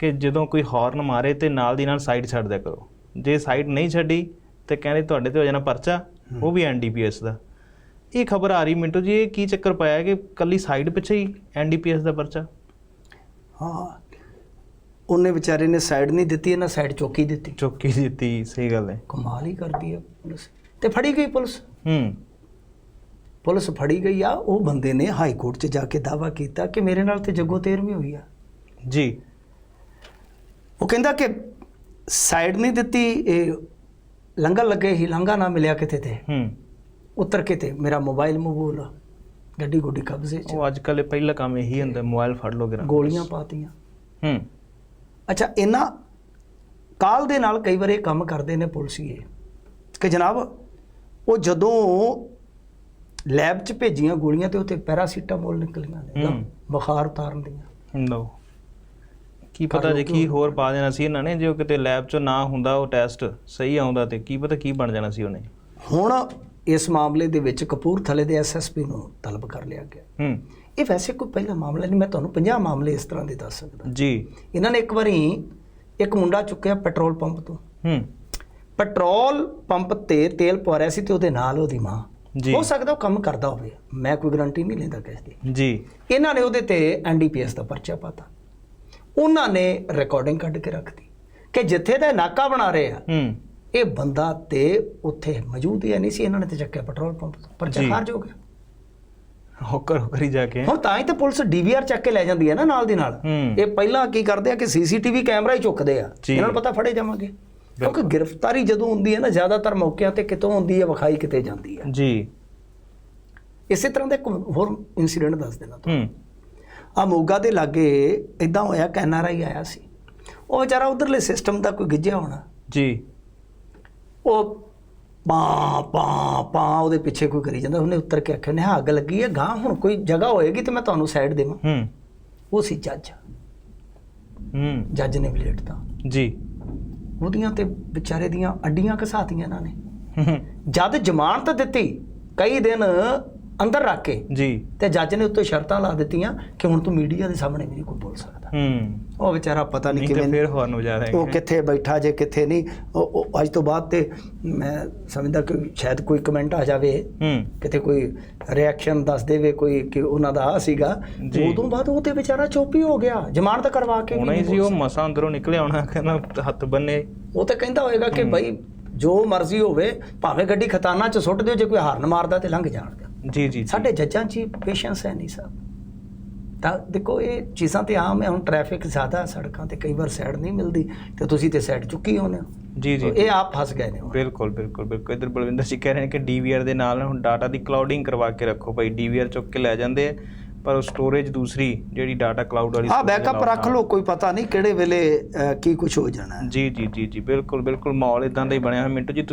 ਕਿ ਜਦੋਂ ਕੋਈ ਹਾਰਨ ਮਾਰੇ ਤੇ ਨਾਲ ਦੀ ਨਾਲ ਸਾਈਡ ਛੱਡ ਦਿਆ ਕਰੋ। ਜੇ ਸਾਈਡ ਨਹੀਂ ਛੱਡੀ ਤੇ ਕਹਿੰਦੇ ਤੁਹਾਡੇ ਤੇ ਹੋ ਜਾਣਾ ਪਰਚਾ ਉਹ ਵੀ ਐਨਡੀਪੀਐਸ ਦਾ। ਇਹ ਖਬਰ ਆ ਰਹੀ ਮਿੰਟੂ ਜੀ ਇਹ ਕੀ ਚੱਕਰ ਪਾਇਆ ਕਿ ਕੱਲੀ ਸਾਈਡ ਪਿੱਛੇ ਹੀ ਐਨਡੀਪੀਐਸ ਦਾ ਪਰਚਾ? ਹਾਂ ਉਹਨੇ ਵਿਚਾਰੇ ਨੇ ਸਾਈਡ ਨਹੀਂ ਦਿੱਤੀ ਇਹਨਾਂ ਸਾਈਡ ਚੌਕੀ ਦਿੱਤੀ। ਚੁੱਕੀ ਦਿੱਤੀ ਸਹੀ ਗੱਲ ਹੈ। ਕਮਾਲ ਹੀ ਕਰਦੀ ਹੈ ਪੁਲਿਸ। ਤੇ ਫੜੀ ਗਈ ਪੁਲਿਸ? ਹੂੰ। ਪੁਲਿਸ ਫੜੀ ਗਈ ਆ ਉਹ ਬੰਦੇ ਨੇ ਹਾਈ ਕੋਰਟ 'ਚ ਜਾ ਕੇ ਦਾਵਾ ਕੀਤਾ ਕਿ ਮੇਰੇ ਨਾਲ ਤੇ ਜੱਗੋ ਤੇਰਵੀਂ ਹੋਈ ਆ। ਜੀ। ਉਹ ਕਹਿੰਦਾ ਕਿ ਸਾਈਡ ਨਹੀਂ ਦਿੱਤੀ ਇਹ ਲੰਗਰ ਲੱਗੇ ਹੀ ਲੰਗਾ ਨਾ ਮਿਲਿਆ ਕਿਤੇ ਤੇ। ਹੂੰ। ਉਤਰ ਕੇ ਤੇ ਮੇਰਾ ਮੋਬਾਈਲ ਮਬੂਲ ਗੱਡੀ ਗੁੱਡੀ ਕਬਜ਼ੇ 'ਚ। ਉਹ ਅੱਜ ਇਹ ਪਹਿਲਾ ਕੰਮ ਇਹੀ ਹੁੰਦਾ ਮੋਬਾਈਲ ਫੜ ਲੋ ਗਿਰਾਂ। ਗੋਲੀਆਂ ਪਾਤੀਆਂ। ਹੂੰ। ਅੱਛਾ ਇਹਨਾਂ ਕਾਲ ਦੇ ਨਾਲ ਕਈ ਵਾਰ ਇਹ ਕੰਮ ਕਰਦੇ ਨੇ ਪੁਲਿਸੀਏ। ਕਿ ਜਨਾਬ ਉਹ ਜਦੋਂ ਲੈਬ 'ਚ ਭੇਜੀਆਂ ਗੋਲੀਆਂ ਤੇ ਉੱਤੇ ਪੈਰਾਸੀਟਾਮੋਲ ਨਿਕਲੀਆਂ ਨੇ। ਬੁਖਾਰ ਉਤਾਰਨ ਦੀਆਂ। ਲਓ। ਕੀ ਪਤਾ ਜੇ ਕਿ ਹੋਰ ਪਾ ਦੇਣਾ ਸੀ ਇਹਨਾਂ ਨੇ ਜੇ ਉਹ ਕਿਤੇ ਲੈਬ 'ਚ ਨਾ ਹੁੰਦਾ ਉਹ ਟੈਸਟ ਸਹੀ ਆਉਂਦਾ ਤੇ ਕੀ ਪਤਾ ਕੀ ਬਣ ਜਾਣਾ ਸੀ ਉਹਨੇ। ਹੁਣ ਇਸ ਮਾਮਲੇ ਦੇ ਵਿੱਚ ਕਪੂਰਥਲੇ ਦੇ ਐਸਐਸਪੀ ਨੂੰ ਤਲਬ ਕਰ ਲਿਆ ਗਿਆ। ਹੂੰ। ਇਹ ਵੈਸੇ ਕੋਈ ਪਹਿਲਾ ਮਾਮਲਾ ਨਹੀਂ ਮੈਂ ਤੁਹਾਨੂੰ 50 ਮਾਮਲੇ ਇਸ ਤਰ੍ਹਾਂ ਦੇ ਦੱਸ ਸਕਦਾ। ਜੀ। ਇਹਨਾਂ ਨੇ ਇੱਕ ਵਾਰੀ ਇੱਕ ਮੁੰਡਾ ਚੁੱਕਿਆ ਪੈਟਰੋਲ ਪੰਪ ਤੋਂ। ਹੂੰ। ਪੈਟਰੋਲ ਪੰਪ ਤੇ ਤੇਲ ਪਵਾ ਰਿਹਾ ਸੀ ਤੇ ਉਹਦੇ ਨਾਲ ਉਹਦੀ ਮਾਂ। ਜੀ। ਹੋ ਸਕਦਾ ਉਹ ਕੰਮ ਕਰਦਾ ਹੋਵੇ। ਮੈਂ ਕੋਈ ਗਾਰੰਟੀ ਨਹੀਂ ਲੈਂਦਾ ਕਿਸੇ ਦੀ। ਜੀ। ਇਹਨਾਂ ਨੇ ਉਹਦੇ ਤੇ ਐਨਡੀਪੀਐਸ ਦਾ ਪਰਚਾ ਪਾਤਾ। ਉਹਨਾਂ ਨੇ ਰਿਕਾਰਡਿੰਗ ਕੱਢ ਕੇ ਰੱਖਤੀ ਕਿ ਜਿੱਥੇ ਦਾ ਨਾਕਾ ਬਣਾ ਰਹੇ ਆ ਹੂੰ। ਇਹ ਬੰਦਾ ਤੇ ਉੱਥੇ ਮੌਜੂਦ ਹੀ ਨਹੀਂ ਸੀ ਇਹਨਾਂ ਨੇ ਤੇ ਚੱਕਿਆ ਪੈਟਰੋਲ ਪੰਪ ਤੋਂ। ਪਰਚਾ ਜੀ। ਖਾਰਜ ਹੋ ਗਿਆ। ਹੋਕਰ ਹੋਕਰ ਜਾ ਕੇ। ਹੁਣ ਤਾਂ ਹੀ ਤੇ ਪੁਲਿਸ ਡੀਵੀਆਰ ਚੱਕ ਕੇ ਲੈ ਜਾਂਦੀ ਹੈ ਨਾ ਨਾਲ ਦੀ ਨਾਲ। ਇਹ ਪਹਿਲਾਂ ਕੀ ਕਰਦੇ ਆ ਕਿ ਸੀਸੀਟੀਵੀ ਕੈਮਰਾ ਹੀ ਚੁੱਕਦੇ ਆ। ਇਹਨਾਂ ਨੂੰ ਪਤਾ ਫੜੇ ਜਾਵਾਂਗੇ। ਕਿਉਂਕਿ ਗ੍ਰਿਫਤਾਰੀ ਜਦੋਂ ਹੁੰਦੀ ਹੈ ਨਾ ਜ਼ਿਆਦਾਤਰ ਮੌਕਿਆਂ ਤੇ ਕਿਤੋਂ ਹੁੰਦੀ ਹੈ ਵਿਖਾਈ ਕਿਤੇ ਜਾਂਦੀ ਹੈ। ਜੀ। ਇਸੇ ਤਰ੍ਹਾਂ ਦਾ ਇੱਕ ਹੋਰ ਇਨਸੀਡੈਂਟ ਦੱਸ ਦੇਣਾ ਹੂੰ। ਆ ਮੋਗਾ ਦੇ ਲਾਗੇ ਇਦਾਂ ਹੋਇਆ ਕਿ ਐਨਆਰਆਈ ਆਇਆ ਸੀ। ਉਹ ਵਿਚਾਰਾ ਉਧਰਲੇ ਸਿਸਟਮ ਦਾ ਕੋਈ ਗਿੱਜਿਆ ਹੋਣਾ। ਜੀ। ਉਹ ਪਾ ਪਾ ਪਾ ਉਹਦੇ ਪਿੱਛੇ ਕੋਈ ਕਰੀ ਜਾਂਦਾ। ਉਹਨੇ ਉੱਤਰ ਕੇ ਆਖਿਆ ਨੇ ਅੱਗ ਲੱਗੀ ਹੈ ਗਾਂ ਹੁਣ ਕੋਈ ਜਗ੍ਹਾ ਹੋਏਗੀ ਤੇ ਮੈਂ ਤੁਹਾਨੂੰ ਸਾਈਡ ਦੇਵਾਂ। ਹੂੰ। ਉਹ ਸੀ ਜੱਜ। ਹੂੰ। ਜੱਜ ਨੇ ਬਲੇਟਤਾ ਜੀ। ਉਹਦੀਆਂ ਤੇ ਵਿਚਾਰੇ ਦੀਆਂ ਅੱਡੀਆਂ ਘਸਾਤੀਆਂ ਇਹਨਾਂ ਨੇ। ਹੂੰ, ਜਦ ਜ਼ਮਾਨਤ ਦਿੱਤੀ ਕਈ ਦਿਨ ਅੰਦਰ ਰੱਖ ਕੇ। ਜੀ। ਤੇ ਜੱਜ ਨੇ ਉੱਤੇ ਸ਼ਰਤਾਂ ਲਾ ਦਿੱਤੀਆਂ ਕਿ ਹੁਣ ਤੂੰ ਮੀਡੀਆ ਦੇ ਸਾਹਮਣੇ ਵੀ ਨਹੀਂ ਕੋਈ ਬੋਲ ਸਕਦਾ। ਹੂੰ। ਉਹ ਵਿਚਾਰਾ ਪਤਾ ਨਹੀਂ ਤੇ ਕਿਵੇਂ ਫਿਰ ਹੋਰਨ ਵਜਾ ਉਹ ਰਹੇ ਕਿੱਥੇ ਬੈਠਾ ਜੇ ਕਿੱਥੇ ਨਹੀਂ। ਉਹ ਉਹ ਅੱਜ ਤੋਂ ਬਾਅਦ ਤੇ ਮੈਂ ਸਮਝਦਾ ਕਿ ਸ਼ਾਇਦ ਕੋਈ ਕਮੈਂਟ ਆ ਜਾਵੇ। ਹੂੰ। ਕਿਤੇ ਕੋਈ ਰਿਐਕਸ਼ਨ ਦੱਸ ਦੇਵੇ ਕੋਈ ਕਿ ਉਹਨਾਂ ਦਾ ਆ ਸੀਗਾ। ਜੀ। ਉਦੋਂ ਬਾਅਦ ਉਹ ਤੇ ਵਿਚਾਰਾ ਚੁੱਪ ਹੀ ਹੋ ਗਿਆ। ਜ਼ਮਾਨਤ ਕਰਵਾ ਕੇ ਨਹੀਂ ਸੀ ਉਹ ਮਸਾਂ ਅੰਦਰੋਂ ਨਿਕਲਿਆ ਹੋਣਾ ਕਹਿੰਦਾ ਹੱਥ ਬੰਨੇ। ਉਹ ਤਾਂ ਕਹਿੰਦਾ ਹੋਏਗਾ ਕਿ ਭਾਈ ਜੋ ਮਰਜ਼ੀ ਹੋਵੇ ਭਾਵੇਂ ਗੱਡੀ ਖਤਾਨਾ ਚ ਸੁੱਟ ਦਿਓ ਜੇ ਕੋਈ ਹਾਰਨ ਮਾਰਦਾ ਤੇ ਲੰਘ ਜਾਣ। ਜੀ ਜੀ ਸਾਡੇ ਜੱਜਾਂ 'ਚ ਪੇਸ਼ੈਂਸ ਹੈ ਨਹੀਂ ਸਾਹਿਬ ਤਾਂ ਦੇਖੋ ਇਹ ਚੀਜ਼ਾਂ ਤੇ ਆਮ ਹੈ ਹੁਣ ਟ੍ਰੈਫਿਕ ਜ਼ਿਆਦਾ ਸੜਕਾਂ ਤੇ ਕਈ ਵਾਰ ਸਾਈਡ ਨਹੀਂ ਮਿਲਦੀ ਤੇ ਤੁਸੀਂ ਤੇ ਸਾਈਡ ਚੁੱਕੀ ਹੋਨੇ ਹੋ। ਜੀ ਜੀ। ਇਹ ਆਪ ਫਸ ਗਏ ਨੇ। ਬਿਲਕੁਲ ਬਿਲਕੁਲ ਬਿਲਕੁਲ। ਇਧਰ ਬਲਵਿੰਦਰ ਜੀ ਕਹਿ ਰਹੇ ਨੇ ਕਿ ਡੀਵੀਆਰ ਦੇ ਨਾਲ ਹੁਣ ਡਾਟਾ ਦੀ ਕਲਾਉਡਿੰਗ ਕਰਵਾ ਕੇ ਰੱਖੋ ਭਾਈ। ਡੀਵੀਆਰ ਚੁੱਕ ਕੇ ਲੈ ਜਾਂਦੇ ਆ ਪਰ ਉਹ ਸਟੋਰੇਜ ਦੂਸਰੀ ਜਿਹੜੀ ਡਾਟਾ ਕਲਾਉਡ ਵਾਲੀ ਹਾਂ ਬੈਕਅਪ ਰੱਖ ਲਓ ਕੋਈ ਪਤਾ ਨਹੀਂ ਕਿਹੜੇ ਵੇਲੇ ਕੀ ਕੁਝ ਹੋ ਜਾਣਾ ਜੀ ਜੀ ਜੀ ਜੀ। ਬਿਲਕੁਲ ਬਿਲਕੁਲ। ਮਾਹੌਲ ਇਦਾਂ ਦਾ ਹੀ ਬਣਿਆ ਹੋਇਆ। ਮਿੰਟੂ ਜੀ